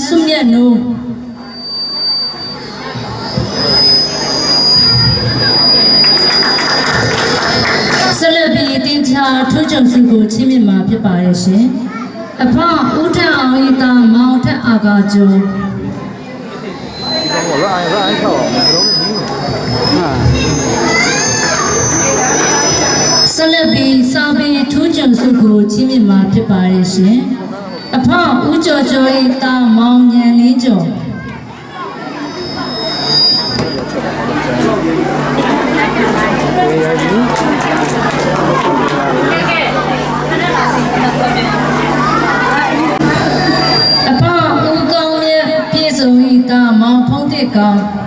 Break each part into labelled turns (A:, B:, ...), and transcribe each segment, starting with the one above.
A: အောင်ရွှေဤသမီးမတ်ဆုမြတ်နိုးဆက်လက်ပြီးတင်ချာထူးချွန်စုကိုချင်းမြမှာဖြစ်ပါရဲ့ရှင်အဖဦးထက်အောင်ဤသားမောင်ထက်အာကာကျော်
B: 我乱按乱按跳，我们都是零。啊，
A: ဆက်လက်ပြီးစာပေထူးချွန်စုကိုချင်းမြမှာဖြစ်ပါရဲ့ရှင် အဖဦးကျော်ကျော်ဤသားမောင်ဉဏ်လင်းကျော်အဖဦးကောင်းမြတ်ပြည့်စုံဤတာမောင်ဖုံးတဲ့ကောင်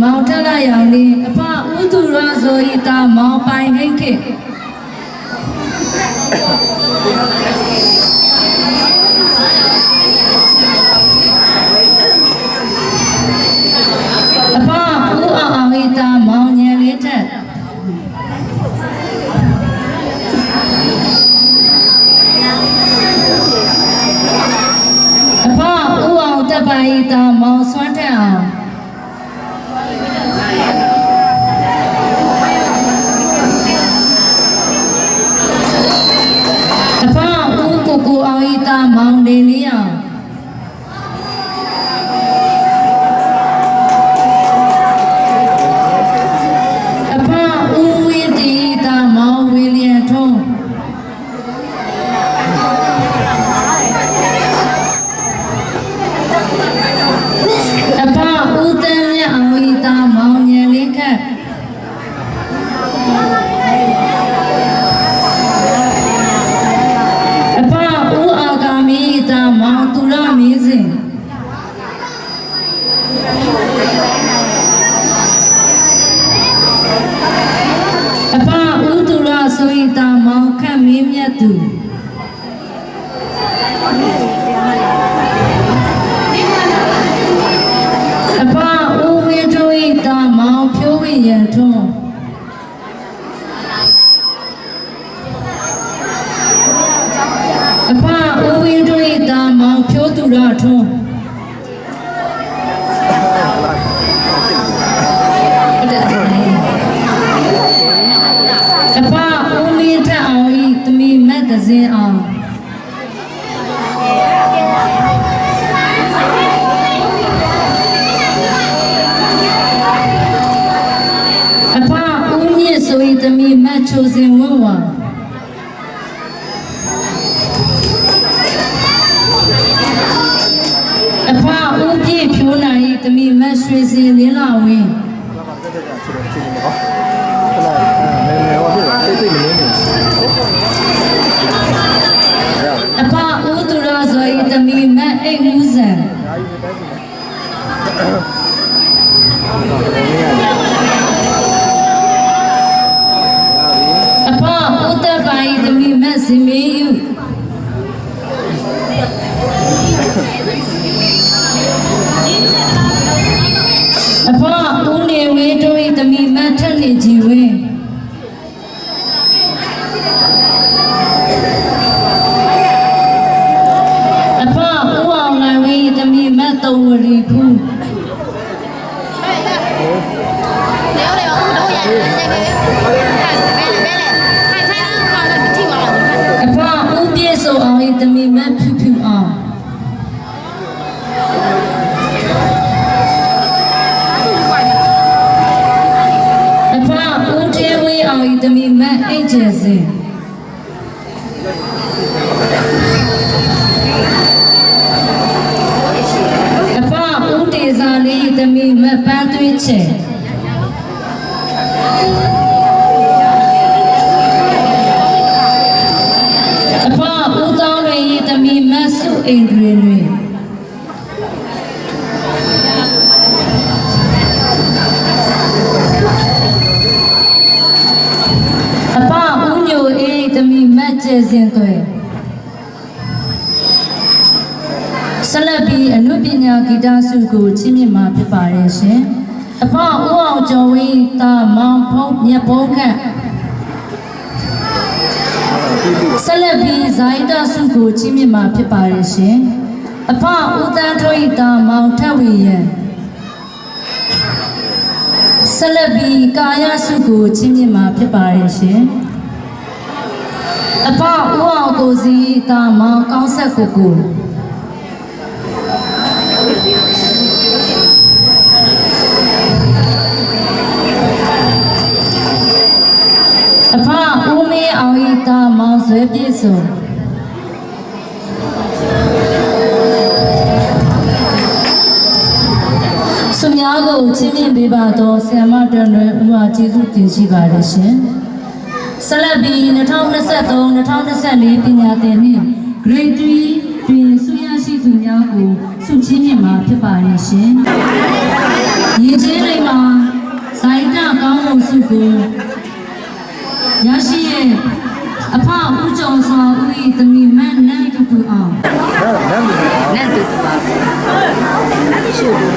A: မောင်ထလာရောင်လေးအဖဥသူရဇောဤတာမောင်ပိုင်ဟိတ်ခေအဖဥအောင်အောင်ဤတာမောင်ညံလေးထက်အဖဥအောင်တက်ပိုင်ဤတာမောင်စွမ်းထက်အောင် မတ်သ ဝေးအောင်ဤသမီးမတ်အိတ်ကျယ်စင်အဖဦးတေစာလေးဤသမီးမတ်ပန်းသွေးချေအ ကျေစင်သွဲဆက်လက်ပြီးအနုပညာဂီတဆုကိုချီးမြှင့်မှာဖြစ်ပါတယ်ရှင်အဖဦးအောင်ကျော်ဝင်းတာမောင်ဖုံးမြတ်ဘုံခန့်ဆက်လက်ပြီးဇာယတဆုကိုချီးမြှင့်မှာဖြစ်ပါတယ်ရှင်။အဖဦးတန်းထွေးတာမောင်ထက်ဝေရန်ဆက်လက်ပြီးကာယဆုကိုချီးမြှင့်မှာဖြစ်ပါတယ်ရှင်။ အဖဦးအောင်ကိုစီတာမောင်ကောင်းဆက်ကိုကိုအဖဦးမေးအောင်ဤတာမောင်ဆွဲပြည့်စုံဆုများကိုချင်းမြင့်ပေးပါတော့ဆ iam မတော်လွယ်ဦးအားကျေးဇူးတင်ရှိပါတယ်ရှင် ဆက်လက်ပြီး2023-2024ပညာသင်နှစ် Grade 3တွင်ဆုရရှိသူများကိုဆုချီးမြှင့်မှာဖြစ်ပါရဲ့ရှင်။ရည်ကြီးလိမ့်မှာဇိုင်းတာကောင်းမှုဆုကိုရရှိရဲ့အဖအဦးကျော်စွာဦး၏သမီးမန်နန်တူတူအောင်
B: န
C: န်တူတူပါရှိ
B: တယ်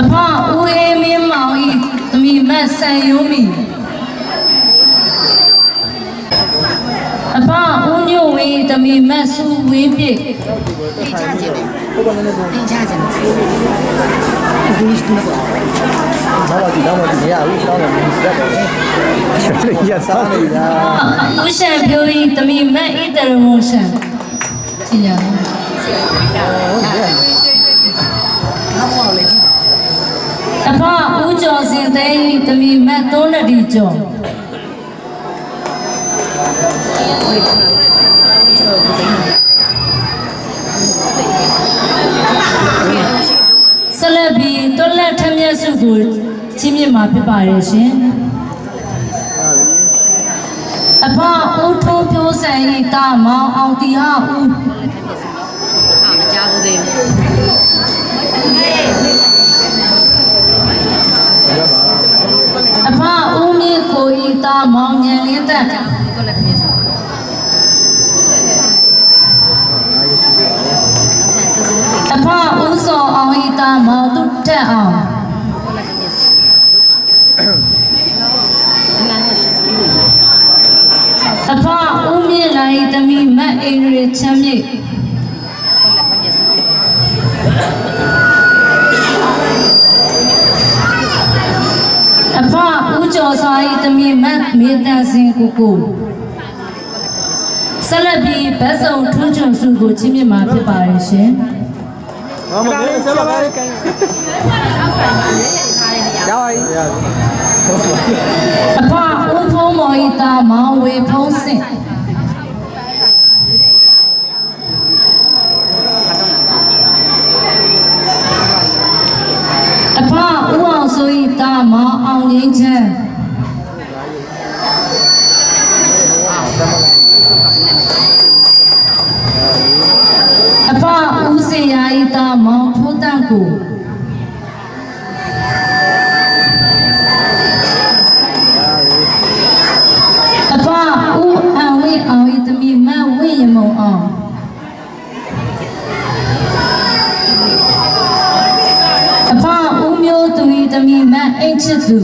A: အဖ မဆန်ယုံမီအဖဦးညိုဝေးတမီမဆူဝင်းပြည့်
C: တင်ချခြင်း
B: တ
C: င်ချခြင်းဘူး
B: စတူဘာလို့ဒီတော့မရဘူးတော့မရဘူးရစားနေတာ
A: ဦးရှံပြိုးဤတမီမတ်ဤတရမုံရှံကျင်ညာ ဖဦးကျော်စင်သိန်း၏သမီးမတ်သုံးနဒီကျော်ဆက်လက်ပြီးတွက်လက်ထက်မြက်စုကိုချင်းမြင့်မှာဖြစ်ပါရဲ့ရှင်အဖဦးထိုးပြိုးဆန်ဤတာမောင်အောင်တီဟာဦး
C: အာမကြောက်ဘူးသေး
A: အဖဦးမြင့် ကိုဤတာမောင်ညံလင်းသက်
C: ဘူးတော့ ညာစဉ်ကို
A: ကိုဆက်လက်ပြီးဗတ်ဆောင်ထွန်းချွန်စုကိုချီးမြှင့်မှာဖြစ်ပါရဲ့ရှင်။
B: မမလေးဆက်ပါလိုက်ကိုင်း။
A: အောက်ဆိုင်ပါလေ။ဒါရီ။ဒါရီ။အဖအုံဖုံးမော်ဤတာမောင်ဝေဖုံးစင်။ အဖဦးစေရာဤတာမောင်ဖိုးတန့်ကိုအဖဦးအံဝိအောင်ဤသမီးမတ်ဝိရမုံအောင်အဖဦးမျိုးသူဤသမီးမတ်အိတ်ချစ်သူ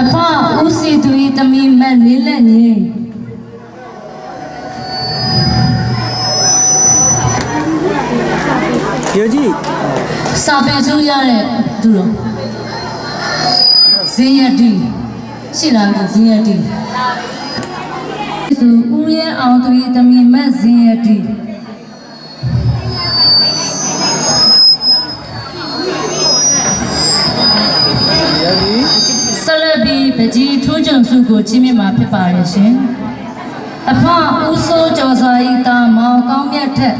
A: အဖဦးစီသူဤသမီးမတ်လေးလက်ငင်း
B: 有几？
A: စာပေစုရတဲ့ သူတော်ဇင်းရတီရှိလားမသိဇင်းရတီသူဦးရဲအောင်သူ၏တမီမတ်ဇင်းရတီဆက်လက်ပြီးပကြီးထိုးကြုံစုကိုချင်းမြင့်မှာဖြစ်ပါရဲ့ရှင်အဖဦးစိုးကျော်စွာဤတာမောင်ကောင်းမြတ်ထက်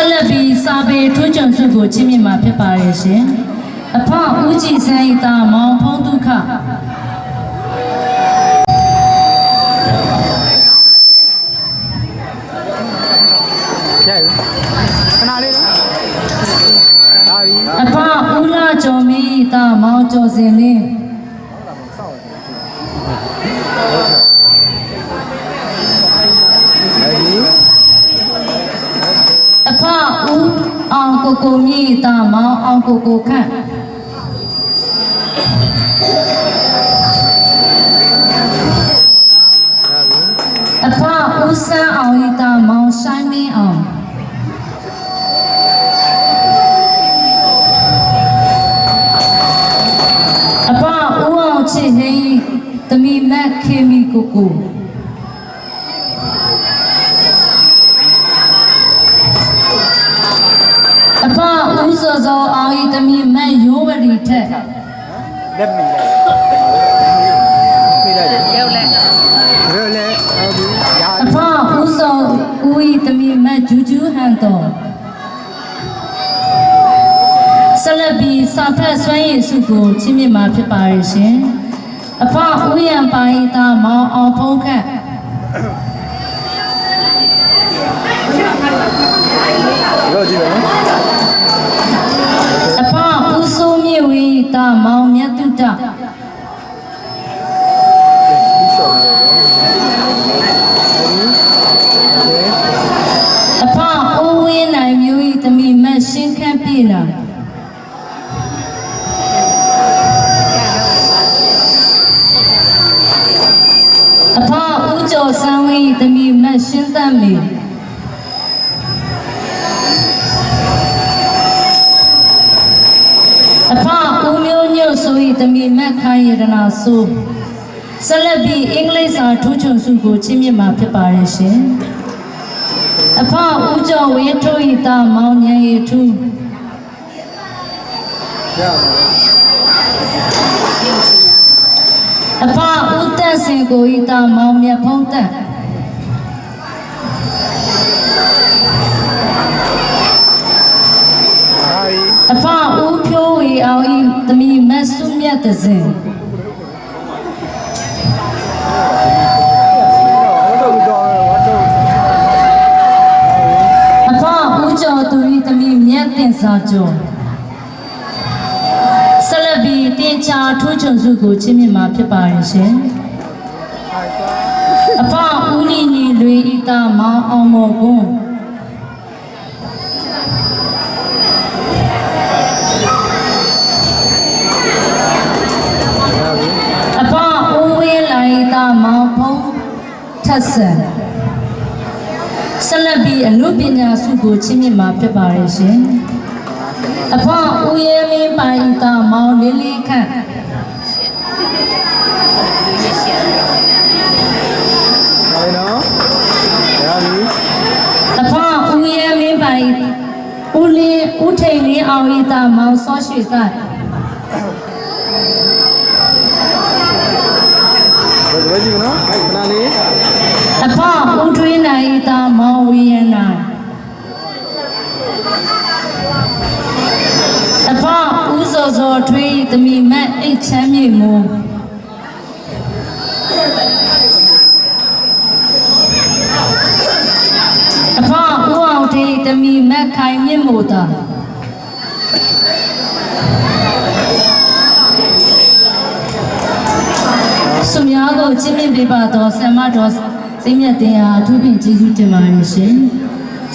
A: ဆက်လက်ပြီးစာပေထွန်းကြွန်စုကိုချီးမြှင့်မှာဖြစ်ပါရဲ့ရှင်။အဖဦးကြည်စန်းဤသားမောင်ဖုံးဒုက္ခကြိုက်ခဏလေး
B: နော်ဒါပြီ
A: အဖဦးလာကျော်မီဤသားမောင်ကျော်စင်လင်း ကိုကိုမြင့်တာမောင်အောင်ကိုကိုခန့်အဖဦးစန်းအောင်ဤတာမောင်ဆိုင်မင်းအောင်အဖဦးအောင်ချစ်ဟင်းဤတမီမက်ခေမီကိုကို အောင်ဤတမီမတ်ရိုးဝရီထက်
B: လက်မီလိုက်ပြေးလိုက်တယ်
C: ရုပ်လက်
B: ရဲလဲအဲဒီရာ
A: အဖဦးစောဦးဤတမီမတ်ဂျူးဂျူးဟန်တော်ဆလဘီစာဖတ်ဆွမ်းရည်စုကိုချင်းမြင့်မှာဖြစ်ပါရဲ့ရှင်အဖဦးရန်ပါဤသားမောင်အောင်ဖုံးခန့် ဦးကျော်ဆန်းဝင်း၏တမီမတ်ရှင်းသတ်မေအဖဦးမျိုးညွတ်ဆို၏တမီမတ်ခိုင်ရတနာဆိုဆက်လက်ပြီးအင်္ဂလိပ်စာထူးချွန်စုကိုချင်းမြင့်မှာဖြစ်ပါရဲ့ရှင်အဖဦးကျော်ဝင်းထိုး၏တာမောင်ဉဏ်ရည်ထူး
B: ရပါမယ်
A: အဖဦးတက်စင်ကို၏တာမောင်မြတ်ဖုံးတက်
B: ဟာဒီ
A: အဖဦးဖြိုးဝေအောင်ဤသမီးမတ်စုမြတ်တစင်
B: ဝတ်တော့တော့ဝတ်တော့
A: အဖဦးကျော်သူဤသမီးမြတ်တင်စာကျော် ဘီတင်ချာထူးချွန်စုကိုချင်းမြင့်မှာဖြစ်ပါရဲ့ရှင်အဖဦးနီနီလွေဤတာမောင်အောင်မော်ကွန်းအဖဦးဝင်းလာဤတာမောင်ဖုံးထက်ဆန်ဆက်လက်ပြီးအနုပညာစုကိုချင်းမြင့်မှာဖြစ်ပါရဲ့ရှင်အဖဦးရဲမင်းပိုင်တာမောင်လေးလေးခန့်
B: ဟာဒီနော်ရာဒီ
A: အဖဦးရဲမင်းပိုင်ဦးလေးဦးထိန်လေးအောင်ဤတာ မောင်စောရွှေက
B: ဘယ်လိုကြည့်မနော်ခဏလေး
A: အဖဦးထွေးနိုင်ဤတာမောင်ဝီယနာအဖဦးစောစောထွေးဤသမီးမတ်အိတ်ချမ်းမြေမူအဖဦးအောင်ထေးဤသမီးမတ်ခိုင်မြင့်မို့တာ ကိုချစ်မြင့်ပေးပါသောဆမတော်စိတ်မြတ်တင်အားအထူးပင်ကျေးဇူးတင်ပါတယ်ရှင်။